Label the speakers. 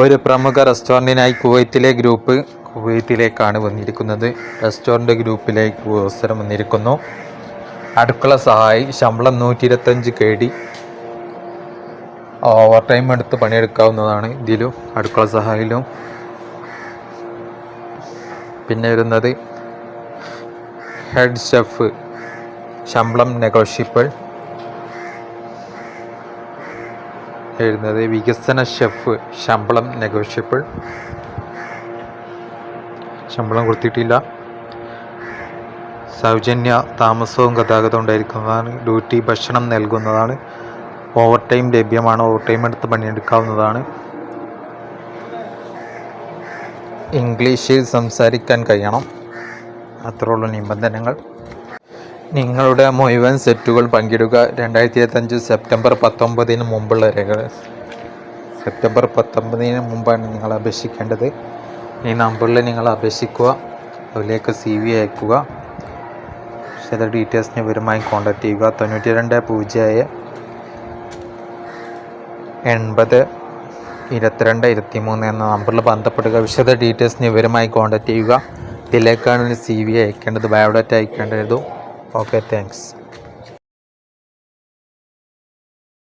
Speaker 1: ഒരു പ്രമുഖ റെസ്റ്റോറന്റിനായി കുവൈത്തിലെ ഗ്രൂപ്പ് കുവൈത്തിലേക്കാണ് വന്നിരിക്കുന്നത്. റെസ്റ്റോറന്റ് ഗ്രൂപ്പിലേക്ക് അവസരം വന്നിരിക്കുന്നു. അടുക്കള സഹായി ശമ്പളം നൂറ്റി ഇരുപത്തഞ്ച് കെ ഡി. ഓവർ ടൈം എടുത്ത് പണിയെടുക്കാവുന്നതാണ് ഇതിലും അടുക്കള സഹായിലും പിന്നെ വരുന്നത് ഹെഡ് ഷെഫ് ശമ്പളം നെഗോഷ്യബിൾ. എഴുതുന്നത് വികസന ഷെഫ് ശമ്പളം നെഗോഷ്യബിൾ. ശമ്പളം കൊടുത്തിട്ടില്ല. സൗജന്യ താമസവും ഗതാഗതവും ഉണ്ടായിരിക്കുന്നതാണ്. ഡ്യൂട്ടി ഭക്ഷണം നൽകുന്നതാണ്. ഓവർ ടൈം ലഭ്യമാണ്. ഓവർ ടൈം എടുത്ത് പണിയെടുക്കാവുന്നതാണ്. ഇംഗ്ലീഷിൽ സംസാരിക്കാൻ കഴിയണം. അത്രയുള്ള നിബന്ധനകൾ. നിങ്ങളുടെ മുഴുവൻ സെറ്റുകൾ പങ്കിടുക രണ്ടായിരത്തി ഇരുപത്തഞ്ച് സെപ്റ്റംബർ പത്തൊമ്പതിന് മുമ്പുള്ള രേഖകൾ. സെപ്റ്റംബർ പത്തൊമ്പതിന് മുമ്പാണ് നിങ്ങൾ അപേക്ഷിക്കേണ്ടത്. ഈ നമ്പറിൽ നിങ്ങൾ അപേക്ഷിക്കുക. അതിലേക്ക് സി വി അയക്കുക. ചില ഡീറ്റെയിൽസിന് വിവരമായി കോൺടാക്ട് ചെയ്യുക. തൊണ്ണൂറ്റി രണ്ട് പൂജ്യം എൺപത് ഇരുപത്തിരണ്ട് ഇരുപത്തിമൂന്ന് എന്ന നമ്പറിൽ ബന്ധപ്പെടുക. വിശദ ഡീറ്റെയിൽസിന് വിവരമായി കോൺടാക്ട് ചെയ്യുക. ഇതിലേക്കാണ് സി വി അയക്കേണ്ടത്. ബയോഡാറ്റ അയക്കേണ്ടത്. okay thanks.